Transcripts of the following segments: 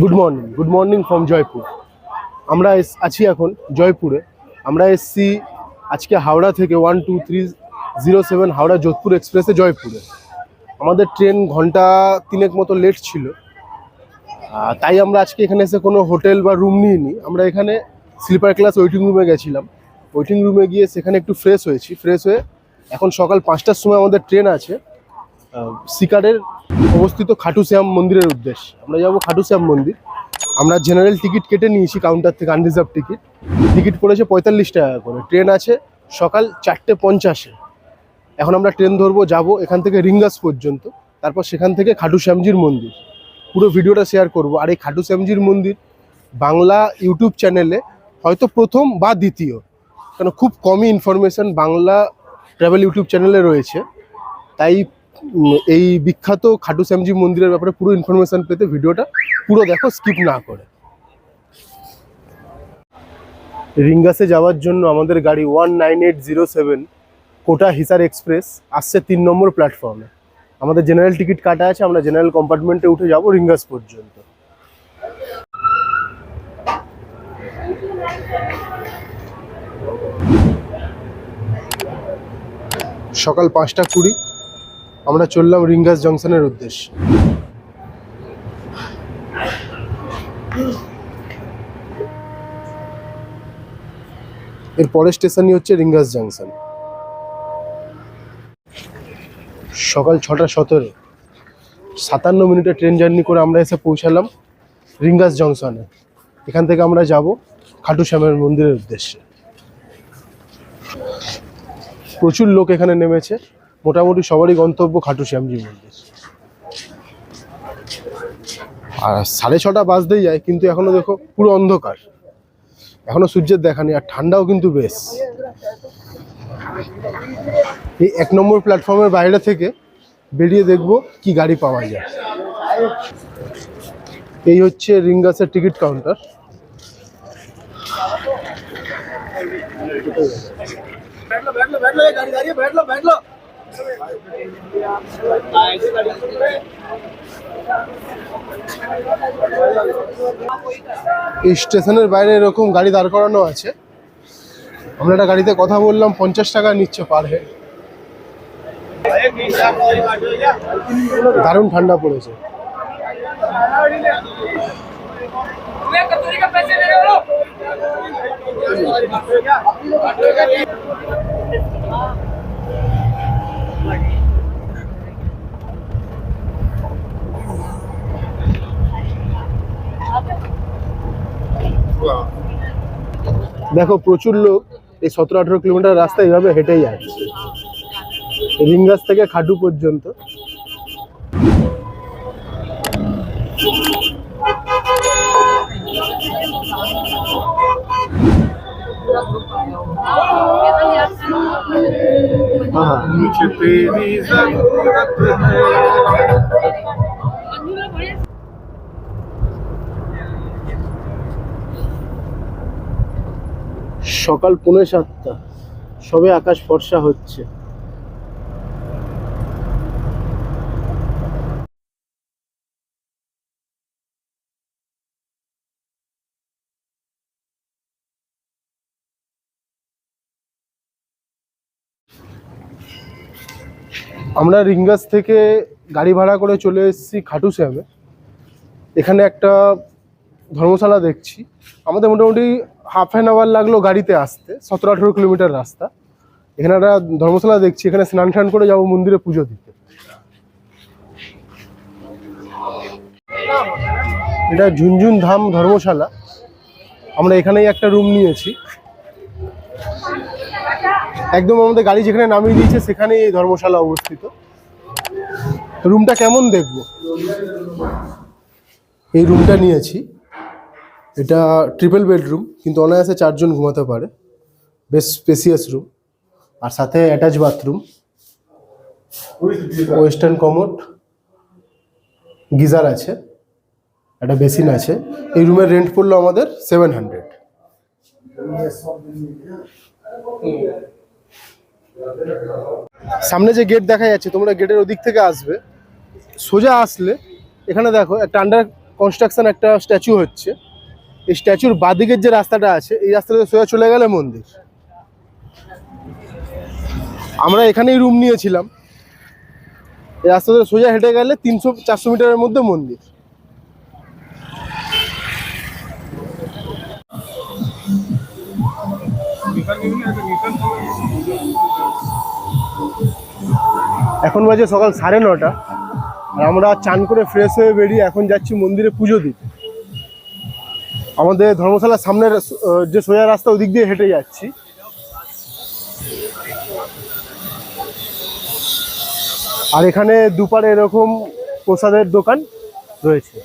Good morning good morning from Jaipur আমরা আছি এখন জয়পুরে। আমরা এসছি আজকে হাওড়া থেকে one two three zero seven Howrah Jodhpur এক্সপ্রেসে জয়পুরে। আমাদের ট্রেন ঘণ্টা তিনেক মতো লেট ছিল। তাই আমরা আজকে এখানে এসে কোনো হোটেল বা রুম নিইনি। আমরা এখানে স্লিপার ক্লাস ওয়েটিং রুমে গেছিলাম। ওয়েটিং রুমে গিয়ে সেখানে একটু ফ্রেশ হয়েছি। ফ্রেশ হয়ে এখন সকাল পাঁচটার সময় আমাদের ট্রেন আছে। আহ, সিকারের অবস্থিত খাটু শ্যাম মন্দিরের উদ্দেশ্যে। আমরা যাব খাটু শ্যাম মন্দির। আমরা জেনারেল টিকিট কেটে নিয়েছি কাউন্টার থেকে আনরিজার্ভ টিকিট টিকিট পড়েছে পঁয়তাল্লিশ টাকা করে। ট্রেন আছে সকাল চারটে পঞ্চাশে। এখন আমরা ট্রেন ধরবো, যাব এখান থেকে রিঙ্গাস পর্যন্ত। তারপর সেখান থেকে খাটু শ্যামজির মন্দির। পুরো ভিডিওটা শেয়ার করব। আর এই খাটু শ্যামজির মন্দির বাংলা ইউটিউব চ্যানেলে হয়তো প্রথম বা দ্বিতীয়। কেন খুব কমই ইনফরমেশন বাংলা ট্রাভেল ইউটিউব চ্যানেলে রয়েছে। তাই এই বিখ্যাত খাটু শ্যামজি মন্দিরের ব্যাপারে পুরো ইনফরমেশন পেতে ভিডিওটা পুরো দেখো স্কিপ না করে। রিঙ্গাসে যাওয়ার জন্য আমাদের গাড়ি one nine eight zero seven Kota Hisar express আসছে তিন নম্বর প্ল্যাটফর্মে আমাদের জেনারেল টিকিট কাটা আছে, আমরা জেনারেল কম্পার্টমেন্টে উঠে যাব রিঙ্গাস পর্যন্ত। সকাল পাঁচটা কুড়ি আমরা চললাম রিঙ্গাস জংশনের উদ্দেশ্যে। এর পরের স্টেশনই হচ্ছে রিঙ্গাস জংশন। সকাল ছটা সতেরো, সাতান্ন মিনিটে ট্রেন জার্নি করে আমরা এসে পৌঁছালাম রিঙ্গাস জংশনে। এখান থেকে আমরা যাব খাটু শ্যামের মন্দিরের উদ্দেশ্যে। প্রচুর লোক এখানে নেমেছে। মোটামুটি সবারই গন্তব্য খাটু শ্যামজি মন্দির আর সাড়ে ছটা বাজতেই যায় কিন্তু এখনো দেখো পুরো অন্ধকার এখনো সূর্যের দেখা নেই আর ঠান্ডাও কিন্তু বেশ এই এক নম্বর প্ল্যাটফর্মের বাইরে থেকে বেরিয়ে দেখব কি গাড়ি পাওয়া যায় এই হচ্ছে রিঙ্গাসের টিকিট কাউন্টার बैठ लो बैठ लो बैठ लो ये गाड़ी जा रही है बैठ लो बैठ लो এই স্টেশনের বাইরে এরকম গাড়ি দাঁড় করানো আছে। আমরা একটা গাড়িতে কথা বললাম, পঞ্চাশ টাকা নিচ্ছে পার হেড দারুণ ঠান্ডা পড়েছে। দেখো প্রচুর লোক এই সতেরো আঠেরো কিলোমিটার রাস্তা এইভাবে হেঁটেই আসছে রিঙ্গাস থেকে খাটু পর্যন্ত। हाँ সকাল পৌনে সাতটা। সবে আকাশ ফর্সা হচ্ছে। আমরা রিঙ্গাস থেকে গাড়ি ভাড়া করে চলে এসেছি খাটু শ্যামে। এখানে একটা ধর্মশালা দেখছি। আমাদের মোটামুটি হাফ অ্যান আওয়ার লাগল গাড়িতে আসতে, সতেরো আঠেরো কিলোমিটার রাস্তা। এখানে একটা ধর্মশালা দেখছি, এখানে স্নান টান করে যাব মন্দিরে পুজো দিতে। এটা ঝুনঝুন ধাম ধর্মশালা। আমরা এখানেই একটা রুম নিয়েছি। একদম আমাদের গাড়ি যেখানে নামিয়ে দিয়েছে, সেখানেই এই ধর্মশালা অবস্থিত। রুমটা কেমন দেখব? এই রুমটা নিয়েছি। এটা ট্রিপল বেডরুম কিন্তু অনায়াসে চারজন ঘুমাতে পারে। বেশ স্পেসিয়াস রুম আর সাথে attach bathroom western commode geyser আছে, একটা বেসিন আছে। এই রুমের রেন্ট পড়ল আমাদের সেভেন হান্ড্রেড সামনে যে গেট দেখা যাচ্ছে, তোমরা গেটের ওদিক থেকে আসবে। সোজা আসলে, এখানে দেখো, একটা আন্ডার কনস্ট্রাকশন একটা স্ট্যাচু হচ্ছে। স্ট্যাচুর বাদিকের যে রাস্তাটা আছে, এই রাস্তাটা সোজা চলে গেলে মন্দির। আমরা এখানেই রুম নিয়েছিলাম। এই রাস্তা ধরে সোজা হেঁটে গেলে তিনশো, চারশো মিটারের মধ্যে মন্দির। এখন বাজে সকাল সাড়ে নটা। আর আমরা চান করে ফ্রেশ হয়ে বেরিয়ে এখন যাচ্ছি মন্দিরে পুজো দিতে। আমাদের ধর্মশালার সামনের যে সোজা রাস্তা ওদিক দিয়ে হেঁটে যাচ্ছি। আর এখানে দুপারে এরকম প্রসাদের দোকান রয়েছে।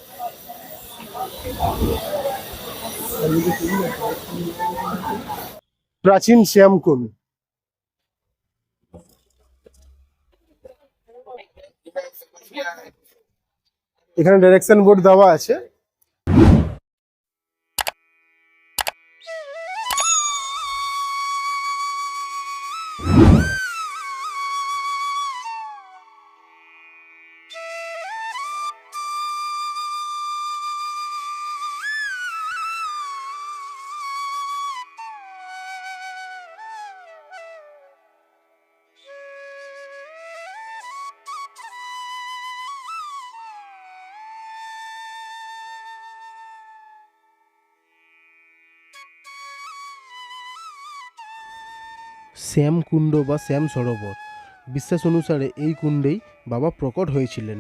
প্রাচীন শ্যামকুন্ড এখানে ডাইরেকশন বোর্ড দেওয়া আছে। শ্যাম কুণ্ড বা শ্যাম সরোবর। বিশ্বাস অনুসারে এই কুণ্ডেই বাবা প্রকট হয়েছিলেন।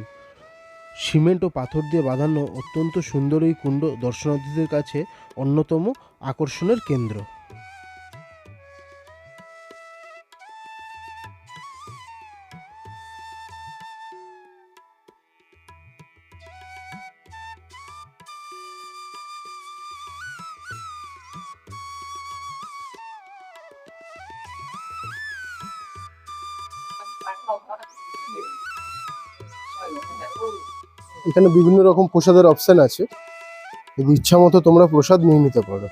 সিমেন্ট ও পাথর দিয়ে বাঁধানো অত্যন্ত সুন্দর এই কুণ্ড দর্শনার্থীদের কাছে অন্যতম আকর্ষণের কেন্দ্র। এখানে বিভিন্ন রকম প্রসাদের অপশন আছে। যদি ইচ্ছা মতো তোমরা প্রসাদ নিয়ে নিতে পারো।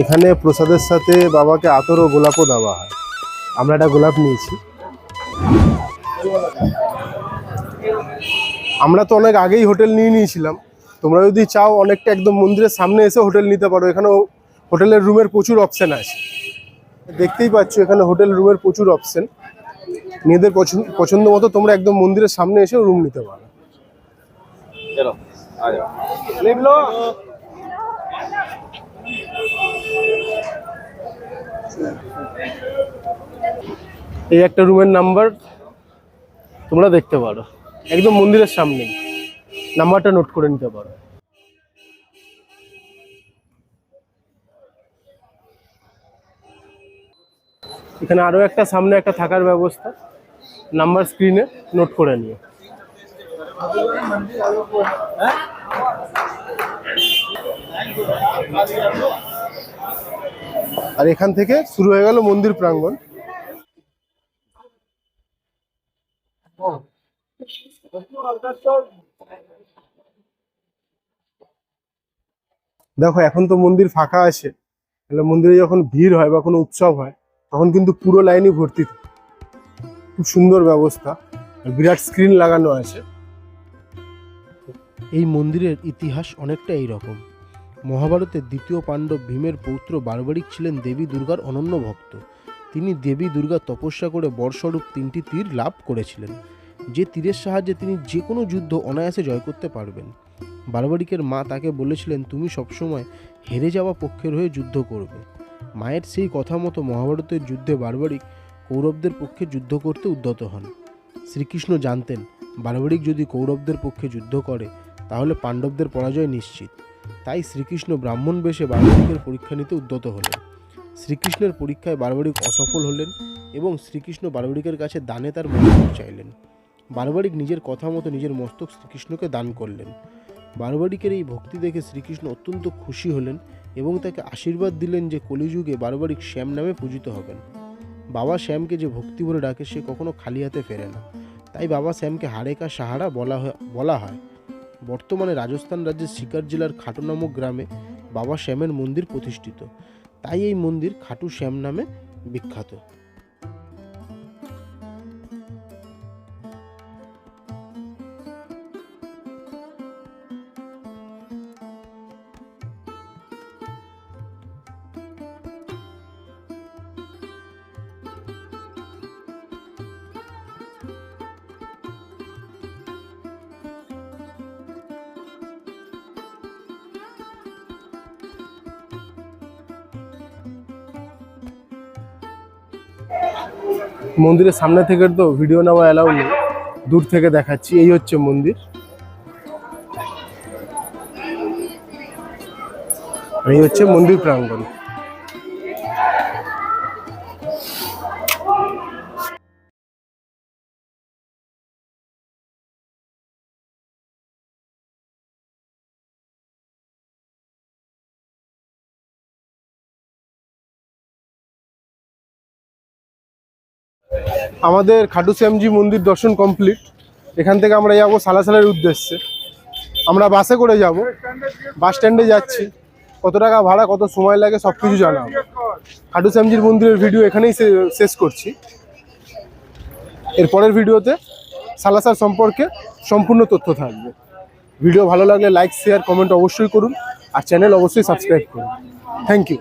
এখানে প্রসাদের সাথে বাবাকে আতর ও গোলাপও দেওয়া হয়। আমরা একটা গোলাপ নিয়েছি। আমরা তো অনেক আগেই হোটেল নিয়ে নিয়েছিলাম। তোমরা যদি চাও অনেকটা একদম মন্দিরের সামনে এসে হোটেল নিতে পারো। এখানেও হোটেলের রুমের প্রচুর অপশান আছে। দেখতেই পাচ্ছ এখানে হোটেল রুমের প্রচুর অপশান মেয়েদের পছন্দ পছন্দ মতো তোমরা একদম মন্দিরের সামনে এসে রুম নিতে পারো। এই একটা রুমের নাম্বার তোমরা দেখতে পারো। একদম মন্দিরের সামনে নাম্বারটা নোট করে নিতে পারো। এখানে আরও একটা সামনে একটা থাকার ব্যবস্থা। নাম্বার স্ক্রিনে নোট করে নিও। আর এখান থেকে শুরু হয়ে গেল মন্দির প্রাঙ্গণ। দেখো, এখন তো মন্দির ফাঁকা আছে। তাহলে মন্দিরে যখন ভিড় হয় বা কোনো উৎসব হয় তখন কিন্তু পুরো লাইনই ভর্তি খুব সুন্দর ব্যবস্থা বিরাট স্ক্রিন লাগানো আছে। এই মন্দিরের ইতিহাস অনেকটা এই রকম মহাভারতের দ্বিতীয় পাণ্ডব ভীমের পৌত্র বারবারিক ছিলেন দেবী দুর্গার অনন্য ভক্ত। তিনি দেবী দুর্গা তপস্যা করে বর্ষরূপ তিনটি তীর লাভ করেছিলেন, যে তীরের সাহায্যে তিনি যে কোনো যুদ্ধ অনায়াসে জয় করতে পারবেন। বারবারিকের মা তাকে বলেছিলেন, তুমি সবসময় হেরে যাওয়া পক্ষের হয়ে যুদ্ধ করবে। মায়ের সেই কথা মতো মহাভারতের যুদ্ধে বারবারিক কৌরবদের পক্ষে যুদ্ধ করতে উদ্যত হন। শ্রীকৃষ্ণ জানতেন বারবারিক যদি কৌরবদের পক্ষে যুদ্ধ করে, তাহলে পাণ্ডবদের পরাজয় নিশ্চিত। তাই শ্রীকৃষ্ণ ব্রাহ্মণ বেশে বারবারিকের পরীক্ষা নিতে উদ্যত হলেন। শ্রীকৃষ্ণের পরীক্ষায় বারবারিক অসফল হলেন এবং শ্রীকৃষ্ণ বারবারিকের কাছে দানে তার মস্তক চাইলেন। বারবারিক নিজের কথা মতো নিজের মস্তক শ্রীকৃষ্ণকে দান করলেন। বারবারিকের এই ভক্তি দেখে শ্রীকৃষ্ণ অত্যন্ত খুশি হলেন এবং তাকে আশীর্বাদ দিলেন যে কলিযুগে বারবারিক শ্যাম নামে পূজিত হবেন। বাবা শ্যামকে যে ভক্তি বলে ডাকে, সে কখনো খালি হাতে ফেরে না। তাই বাবা শ্যামকে হারেকা সাহারা বলা হয় বলা হয়। বর্তমানে রাজস্থান রাজ্যের শিকার জেলার খাটু নামক গ্রামে বাবা শ্যামের মন্দির প্রতিষ্ঠিত। তাই এই মন্দির খাটু শ্যাম নামে বিখ্যাত। মন্দিরের সামনে থেকে তো ভিডিও নেওয়া অ্যালাউ নেই। দূর থেকে দেখাচ্ছি, এই হচ্ছে মন্দির। এই হচ্ছে মন্দির প্রাঙ্গণ। আমাদের খাটু শ্যামজি মন্দির দর্শন কমপ্লিট এখান থেকে আমরা যাব সালাসালের উদ্দেশ্যে। আমরা বাসে করে যাব। বাস স্ট্যান্ডে যাচ্ছি। কত টাকা ভাড়া, কত সময় লাগে সব কিছু জানাব। খাটু শ্যামজির মন্দিরের ভিডিও এখানেই শেষ করছি। এর পরের ভিডিওতে সালাসার সম্পর্কে সম্পূর্ণ তথ্য থাকবে। ভিডিও ভালো লাগলে লাইক শেয়ার কমেন্ট অবশ্যই করুন। আর চ্যানেল অবশ্যই সাবস্ক্রাইব করুন। Thank you